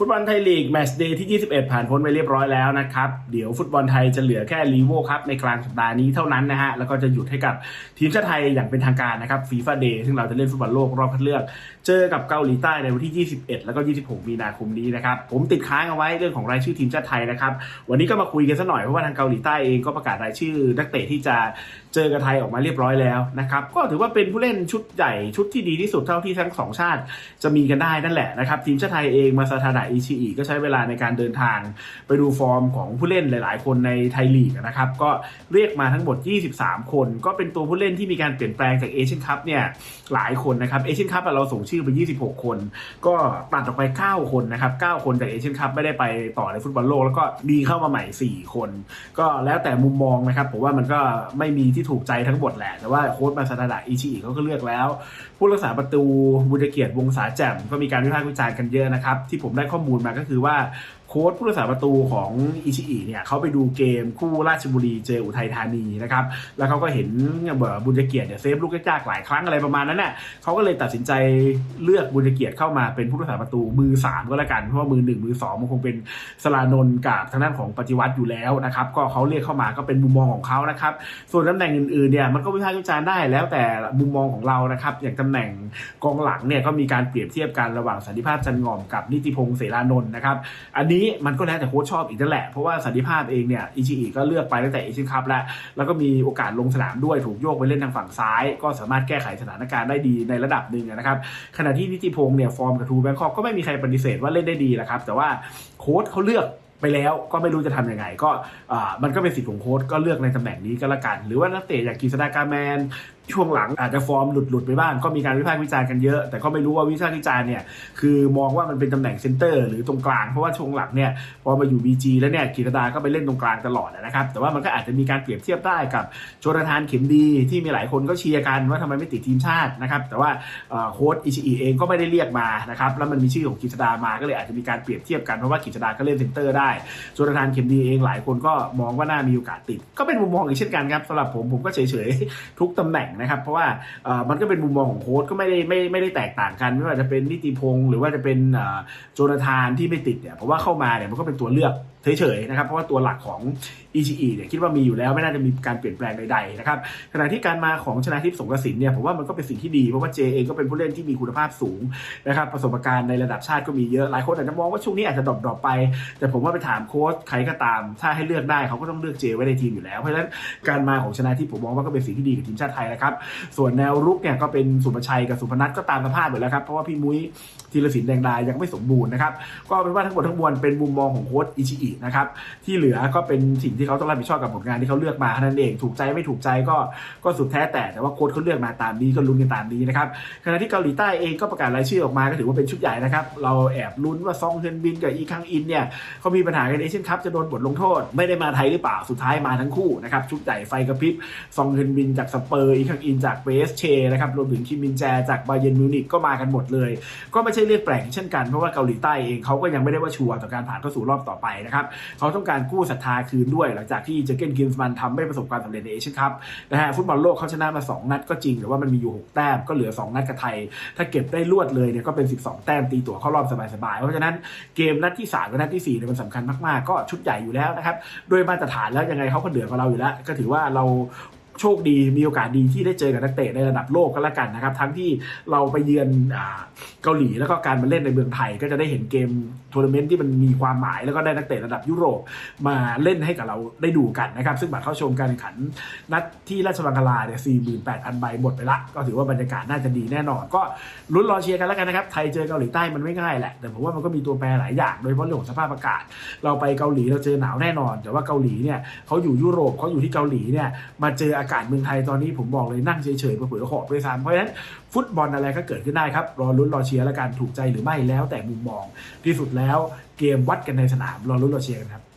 ฟุตบอลไทยลีกแมตช์เดย์ที่ 21 ผ่านพ้นไปเรียบร้อยแล้วนะครับ เดี๋ยวฟุตบอลไทยจะเหลือแค่ลีโวครับในกลางสัปดาห์นี้เท่านั้นนะฮะ แล้วก็จะหยุดให้กับทีมชาติไทยอย่างเป็นทางการนะครับฟีฟ่าเดย์ซึ่งเราจะเล่นฟุตบอลโลกรอบคัดเลือก เจอกับเกาหลีใต้ในวันที่ 21 แล้วก็ 26 มีนาคมนี้นะครับ ผมติดค้างเอาไว้เรื่องของรายชื่อทีมชาติไทยนะครับ วันนี้ก็มาคุยกันสักหน่อยเพราะว่าทางเกาหลีใต้เองก็ประกาศรายชื่อนักเตะที่จะเจอกับไทยออกมาเรียบร้อยแล้วนะครับ ก็ถือว่าเป็นผู้เล่นชุดใหญ่ชุดที่ดีที่สุดเท่าที่ทั้งสองชาติ จะมีกันได้นั่นแหละนะครับทีมชาติไทยเองมาซาทาดะอิชิอิก็ใช้เวลาในการเดินทางไปดูฟอร์มของผู้เล่นหลาย ๆ คนในไทยลีกนะครับก็เรียกมาทั้งหมด 23 คน ก็เป็นตัวผู้เล่นที่มีการเปลี่ยนแปลงจากเอเชียนคัพเนี่ยหลายคนนะครับเอเชียนคัพเราส่งชื่อไป 26 คน ก็ตัดออกไป 9 คนนะครับ 9 คนจากเอเชียนคัพไม่ได้ไปต่อในฟุตบอลโลกแล้วก็มีเข้ามาใหม่ 4 คน ก็แล้วแต่มุมมองนะครับผมว่ามันก็ไม่มีที่ถูกใจทั้งหมดแหละ แต่ว่าโค้ชมาซาดาดะอิชิอิเขาก็เลือกแล้ว ผู้รักษาประตูบุญเกียรติวงศาแจ่มก็มีการวิพากษ์วิจารณ์กันเยอะนะครับที่ผมได้ข้อมูลมาก็คือว่าโค้ชผู้รักษาประตูของอิชิอิเนี่ยเขาไปดูเกมคู่ราชบุรีเจออุทัยธานีนะครับ แล้วเขาก็เห็นเบอร์บุญเกียรติเนี่ยเซฟลูกยากหลายครั้งอะไรประมาณนั้นน่ะเขาก็เลยตัดสินใจเลือกบุญเกียรติเข้ามาเป็นผู้รักษาประตูมือ 3 ก็แล้วกัน เพราะว่ามือ 1 มือ 2 มันคงเป็นสลานนกับทางด้านของปฏิวัติอยู่แล้วนะครับ ก็เขาเรียกเข้ามาก็เป็นมุมมองของเขานะครับ ส่วนตำแหน่งอื่นๆเนี่ยมันก็วิพากษ์วิจารณ์ได้แล้วแต่มุมมองของเรานะครับ อย่างตำแหน่งกองหลังเนี่ยก็มีการเปรียบเทียบกันระหว่างสันติภาพจันงอมกับนิติพงษ์เสรานนท์นะครับอันนี้มันก็แล้วแต่โค้ชชอบอีกนั่นแหละ เพราะว่าสันติภาพเองเนี่ยอิชิอิก็เลือกไปตั้งแต่เอเชียนคัพแล้ว แล้วก็มีโอกาสลงสนามด้วยถูกโยกไปเล่นทางฝั่งซ้าย ก็สามารถแก้ไขสถานการณ์ได้ดีในระดับหนึ่งนะครับขณะที่นิติพงษ์เนี่ยฟอร์มกับทูแบงคอกก็ไม่มีใครปฏิเสธว่าเล่นได้ดีแหละครับแต่ว่าโค้ชเขาเลือกไปแล้วก็ไม่รู้จะทำยังไง ก็มันก็เป็นสิทธิ์ของโค้ชก็เลือกในตำแหน่งนี้ก็แล้วกัน หรือว่านักเตะอย่างกฤษฎากาแมน ช่วงหลังอาจจะฟอร์มหลุดหลุดไปบ้างก็มีการวิพากษ์วิจารณ์กันเยอะ แต่ก็ไม่รู้ว่าวิพากษ์วิจารณ์เนี่ยคือมองว่ามันเป็นตำแหน่งเซนเตอร์หรือตรงกลางเพราะว่าช่วงหลังเนี่ยพอมาอยู่ BG แล้วเนี่ยกิตดาก็ไปเล่นตรงกลางตลอดนะครับแต่ว่ามันก็อาจจะมีการเปรียบเทียบได้กับโจนาธานเข็มดีที่มีหลายคนก็เชียร์กันว่าทำไมไม่ติดทีมชาตินะครับแต่ว่าโค้ชอิชิอิเองก็ไม่ได้เรียกมานะครับแล้วมันมีชื่อของกิตดามาก็เลยอาจจะมีการเปรียบเทียบกันเพราะว่ากิตดาก็เล่นเซนเตอร์ได้โจนาธานเข็มดีเองหลายคนก็มองว่าน่ามีโอกาสติด ก็เป็นมุมมองอีกเช่นกันครับสำหรับผมผมก็เฉยๆทุกตำแหน่งนะครับเพราะว่ามันก็เป็นมุมมองของโค้ดก็ไม่ได้ไม่ไม่ได้แตกต่างกัน ไม่ว่าจะเป็นนิติพงศ์หรือว่าจะเป็นเอ่อโจนาธานที่ไม่ติดเนี่ยเพราะว่าเข้ามาเนี่ยมันก็เป็นตัวเลือกเฉยๆนะครับเพราะว่าตัวหลักของ EGE เนี่ยคิดว่ามีอยู่แล้วไม่น่าจะมีการเปลี่ยนแปลงใดๆนะครับขณะที่การมาของชนะทิพย์สงกระสินเนี่ยผมว่ามันก็เป็นสิ่งที่ดีเพราะว่าเจเองก็เป็นผู้เล่นที่มีคุณภาพสูงนะครับประสบการณ์ในระดับชาติก็มีเยอะหลายคนอาจจะมองว่าช่วงนี้อาจจะดรอปๆไป แต่ผมว่าไปถามโค้ชใครก็ตาม ถ้าให้เลือกได้เขาก็ต้องเลือกเจไว้ในทีมอยู่แล้วเพราะฉะนั้นการมาของชนะทิพย์ผมมองว่าก็เป็นสิ่งที่ดีกับทีมชาติไทยนะครับส่วนแนวรุกเนี่ยก็เป็นสุภชัยกับสุพนัทก็ตามสภาพอยู่แล้วครับเพราะว่าพี่มุ้ยธีรศิลป์แดงดายังไม่สมบูรณ์นะครับก็เป็นว่าทั้งหมดทั้งมวลเป็นมุมมองของโค้ชอิชิอินะครับที่เหลือก็เป็นสิ่งที่เขาต้องรับผิดชอบกับผลงานที่เขาเลือกมาเท่านั้นเองถูกใจไม่ถูกใจก็ก็สุดแท้แต่แต่ว่าโค้ชเขาเลือกมาตามนี้ก็ลุ้นกันตามนี้นะครับขณะที่เกาหลีใต้เองก็ประกาศรายชื่อออกมาก็ถือว่าเป็นชุดใหญ่นะครับเราแอบลุ้นว่าซองเฮนบินกับอีคังอินเนี่ยเขามีปัญหากันเอเชียนคัพจะโดนบทลงโทษ ไม่ได้มาไทยหรือเปล่าสุดท้ายมาทั้งคู่นะครับชุดใหญ่ไฟกระพริบซองเฮนบินจากสเปอร์อีคังอินจากเบสเชนะครับรวมถึงคิมมินแจจากบาเยนมิวนิกก็มากันหมดเลย ก็ไม่ใช่เรื่องแปลกเช่นกันเพราะว่าเกาหลีใต้เองเขาก็ยังไม่ได้ว่าชัวร์ต่อการผ่านเข้าสู่รอบต่อไปนะครับเขาต้องการกู้ศรัทธาคืนด้วยหลังจากที่เจเกนกินส์มันทำไม่ประสบความสำเร็จในเอเชียนคัพนะฮะฟุตบอลโลกเขาชนะมา 2 นัดก็จริงแต่ว่ามันมีอยู่ 6 แต้มก็เหลือ 2 นัดกับไทย ถ้าเก็บได้รวดเลยเนี่ยก็เป็น 12 แต้มตีตัวเข้ารอบสบายๆเพราะฉะนั้นเกมนัดที่3กับนัดที่4เนี่ยมันสำคัญมากๆก็ชุดใหญ่อยู่แล้วนะครับด้วยมาตรฐานแล้วยังไงเขาก็เหนือกว่าเราอยู่แล้ว ก็ถือว่าเรา โชคดีมีโอกาสดีที่ได้เจอกับนักเตะในระดับโลกก็แล้วกันนะครับ ทั้งที่เราไปเยือนเกาหลีแล้วก็การมาเล่นในเมืองไทย ก็จะได้เห็นเกมทัวร์นาเมนต์ที่มันมีความหมายแล้วก็ได้นักเตะระดับยุโรปมาเล่นให้กับเราได้ดูกันนะครับ ซึ่งบัตรเข้าชมการแข่งขันนัดที่ราชบังคลาเนี่ย48,000 ใบหมดไปละ ก็ถือว่าบรรยากาศน่าจะดีแน่นอน ก็ลุ้นรอเชียร์กันแล้วกันนะครับไทยเจอเกาหลีใต้มันไม่ง่ายแหละแต่ผมว่ามันก็มีตัวแปรหลายอย่างโดยเฉพาะเรื่องของสภาพอากาศ เราไปเกาหลีเราเจอหนาวแน่นอน แต่ว่าเกาหลีเนี่ยเขาอยู่ยุโรปเขาอยู่ที่เกาหลีเนี่ยมาเจออากาศเมืองไทยตอนนี้ผมบอกเลยนั่งเฉยๆเผื่อหอบด้วยซ้ำเพราะฉะนั้นฟุตบอลอะไรก็เกิดขึ้นได้ครับ รอลุ้นรอเชียร์ละกันถูกใจหรือไม่แล้วแต่มุมมองที่สุดแล้วเกมวัดกันในสนามรอลุ้นรอเชียร์กันครับ